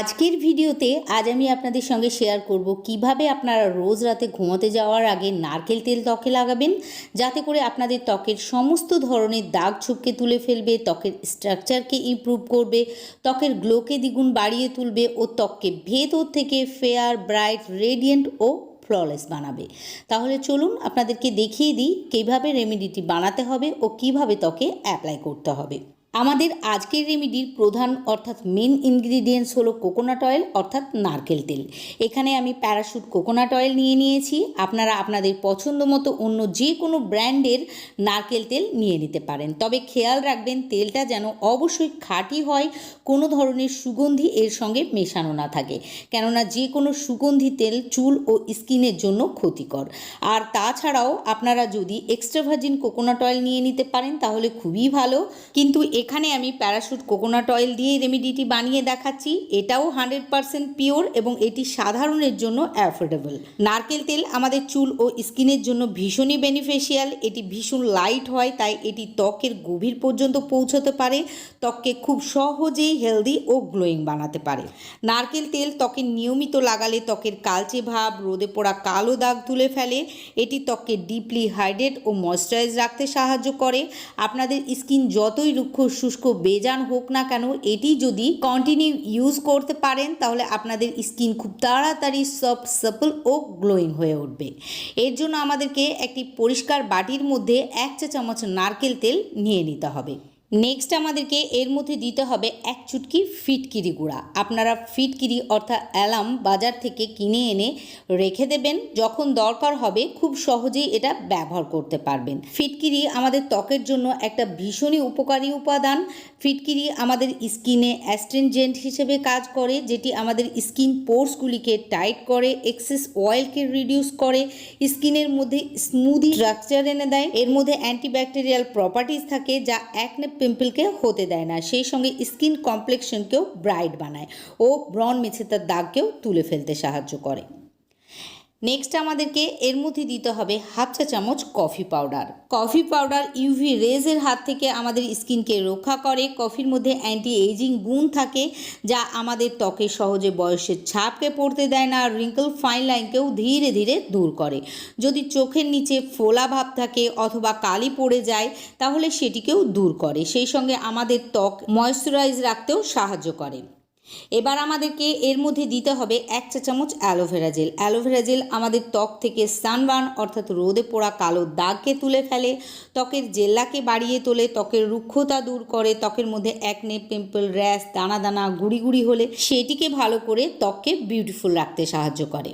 আজকের ভিডিওতে আজ আমি আপনাদের সঙ্গে শেয়ার করব কীভাবে আপনারা রোজ রাতে ঘুমোতে যাওয়ার আগে নারকেল তেল ত্বকে লাগাবেন, যাতে করে আপনাদের ত্বকের সমস্ত ধরনের দাগ ছোপকে তুলে ফেলবে, ত্বকের স্ট্রাকচারকে ইমপ্রুভ করবে, ত্বকের গ্লোকে দ্বিগুণ বাড়িয়ে তুলবে ও ত্বককে ভেতর থেকে ফেয়ার ব্রাইট রেডিয়েন্ট ও ফ্ললেস বানাবে। তাহলে চলুন আপনাদেরকে দেখিয়ে দিই কীভাবে রেমেডিটি বানাতে হবে ও কীভাবে ত্বকে অ্যাপ্লাই করতে হবে। আমাদের আজকের রেমিডির প্রধান অর্থাৎ মেন ইনগ্রিডিয়েন্টস হলো কোকোনাট অয়েল অর্থাৎ নারকেল তেল। এখানে আমি প্যারাশুট কোকোনাট অয়েল নিয়ে নিয়েছি। আপনারা আপনাদের পছন্দ মতো অন্য যে কোনো ব্র্যান্ডের নারকেল তেল নিয়ে নিতে পারেন। তবে খেয়াল রাখবেন, তেলটা যেন অবশ্যই খাঁটি হয়, কোনো ধরনের সুগন্ধি এর সঙ্গে মেশানো না থাকে। কেননা যে কোনো সুগন্ধি তেল চুল ও স্কিনের জন্য ক্ষতিকর। আর তাছাড়াও আপনারা যদি এক্সট্রা ভার্জিন কোকোনাট অয়েল নিয়ে নিতে পারেন, তাহলে খুবই ভালো। কিন্তু এখানে আমি প্যারাশুট কোকোনাট অয়েল দিয়ে রেমিডিটি বানিয়ে দেখাচ্ছি, এটাও হান্ড্রেড পারসেন্ট পিওর এবং এটি সাধারণের জন্য অ্যাফোর্ডেবল। নারকেল তেল আমাদের চুল ও স্কিনের জন্য ভীষণই বেনিফিশিয়াল, এটি ভীষণ লাইট হয়, তাই এটি ত্বকের গভীর পর্যন্ত পৌঁছতে পারে, ত্বককে খুব সহজেই হেলদি ও গ্লোয়িং বানাতে পারে। নারকেল তেল ত্বকে নিয়মিত লাগালে ত্বকের কালচে ভাব, রোদে পড়া কালো দাগ তুলে ফেলে, এটি ত্বককে ডিপলি হাইড্রেট ও ময়শ্চারাইজ রাখতে সাহায্য করে। আপনাদের স্কিন যতই রুক্ষ শুষ্ক বেজান হোক না কেন, এটি যদি কন্টিনিউ ইউজ করতে পারেন, তাহলে আপনাদের স্কিন খুব তাড়াতাড়ি সফট সাপল ও গ্লোয়িং হয়ে উঠবে। এর জন্য আমাদেরকে একটি পরিষ্কার বাটির মধ্যে এক চা চামচ নারকেল তেল নিয়ে নিতে হবে। নেক্সট আমাদেরকে এর মধ্যে দিতে হবে এক চুটকি ফিটকিরি গুঁড়া। আপনারা ফিটকিরি অর্থাৎ অ্যালাম বাজার থেকে কিনে এনে রেখে দেবেন। যখন দরকার হবে খুব সহজেই এটা ব্যবহার করতে পারবেন। ফিটকিরি আমাদের ত্বকের জন্য একটা ভীষণই উপকারী উপাদান। ফিটকিরি আমাদের স্কিনে অ্যাস্ট্রেনজেন্ট হিসেবে কাজ করে, যেটি আমাদের স্কিন পোর্সগুলিকে টাইট করে, এক্সেস অয়েলকে রিডিউস করে, স্কিনের মধ্যে স্মুদি স্ট্রাকচার এনে দেয়। এর মধ্যে অ্যান্টিব্যাকটেরিয়াল প্রপার্টিস থাকে, যা একনে পিম্পলকে হতে দেয় না। সেই সঙ্গে স্কিন কমপ্লেকশনকেও ব্রাইট বানায় ও ব্রন মেছেতার দাগকেও তুলে ফেলতে সাহায্য করে। নেক্সট আমাদেরকে এর মধ্যে দিতে হবে হাফ চা চামচ coffee powder. Coffee powder UV রেজের হাত থেকে আমাদের স্কিনকে রক্ষা করে। কফির মধ্যে অ্যান্টি এজিং গুণ থাকে যা আমাদের ত্বকে সহজে বয়সের ছাপকে পড়তে দেয় না আর রিঙ্কল ফাইন লাইনকেও ধীরে ধীরে দূর করে। যদি চোখের নিচে ফোলা ভাব থাকে অথবা কালি পড়ে যায়, তাহলে সেটিকেও দূর করে। সেই সঙ্গে আমাদের ত্বক ময়শ্চারাইজ রাখতেও সাহায্য করে। এবার আমাদেরকে এর মধ্যে দিতে হবে এক চা চামচ অ্যালোভেরা জেল অ্যালোভেরা জেল আমাদের ত্বক থেকে সানবার্ন অর্থাৎ রোদে পোড়া কালো দাগকে তুলে ফেলে। ত্বকের জেল্লাকে বাড়িয়ে তোলে, ত্বকের রুক্ষতা দূর করে, ত্বকের মধ্যে একনে পিম্পল র্যাশ দানা দানা, গুড়ি গুড়ি হলে সেটিকে ভালো করে ত্বককে বিউটিফুল রাখতে সাহায্য করে।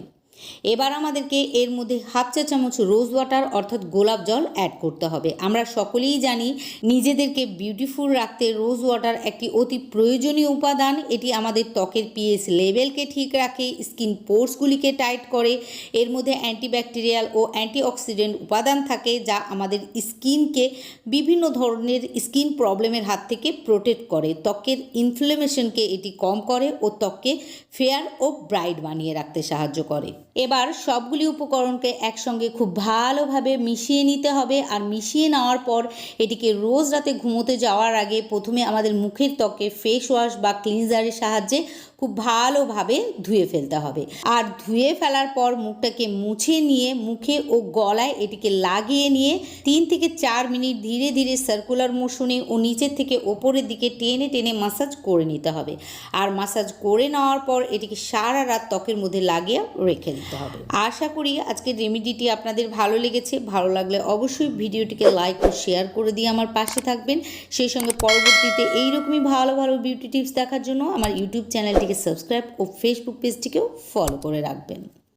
এবার আমাদেরকে এর মধ্যে হাফ চা চামচ রোজ ওয়াটার অর্থাৎ গোলাপ জল অ্যাড করতে হবে। আমরা সকলেই জানি নিজেদেরকে বিউটিফুল রাখতে রোজ ওয়াটার একটি অতি প্রয়োজনীয় উপাদান। এটি আমাদের ত্বকের পিএস লেভেলকে ঠিক রাখে স্কিন পোর্সগুলিকে টাইট করে। এর মধ্যে অ্যান্টিব্যাকটেরিয়াল ও অ্যান্টিঅক্সিডেন্ট উপাদান থাকে যা আমাদের স্কিনকে বিভিন্ন ধরনের স্কিন প্রবলেমের হাত থেকে প্রোটেক্ট করে। ত্বকের ইনফ্লেমেশনকে এটি কম করে ও ত্বককে ফেয়ার ও ব্রাইট বানিয়ে রাখতে সাহায্য করে। এবার সবগুলি উপকরণকে একসঙ্গে খুব ভালোভাবে মিশিয়ে নিতে হবে। আর মিশিয়ে নেওয়ার পর এটিকে রোজ রাতে ঘুমোতে যাওয়ার আগে প্রথমে আমাদের মুখের ত্বকে ফেস ওয়াশ বা ক্লিনজারের সাহায্যে খুব ভালোভাবে ধুয়ে ফেলতে হবে। আর ধুয়ে ফেলার পর মুখটাকে মুছে নিয়ে মুখে ও গলায় এটিকে লাগিয়ে নিয়ে তিন থেকে চার মিনিট ধীরে ধীরে সার্কুলার মোশনে ও নিচের থেকে ওপরের দিকে টেনে টেনে মাসাজ করে নিতে হবে। আর মাসাজ করে নেওয়ার পর এটিকে সারা রাত ত্বকের মধ্যে লাগিয়ে রেখে দিতে হবে। আশা করি আজকের রেমিডিটি আপনাদের ভালো লেগেছে। ভালো লাগলে অবশ্যই ভিডিওটিকে লাইক ও শেয়ার করে দিয়ে আমার পাশে থাকবেন। সেই সঙ্গে পরবর্তীতে এইরকমই ভালো ভালো বিউটি টিপস দেখার জন্য আমার ইউটিউব চ্যানেলটিকে সাবস্ক্রাইব ও ফেসবুক পেজটিকেও ফলো করে রাখবেন।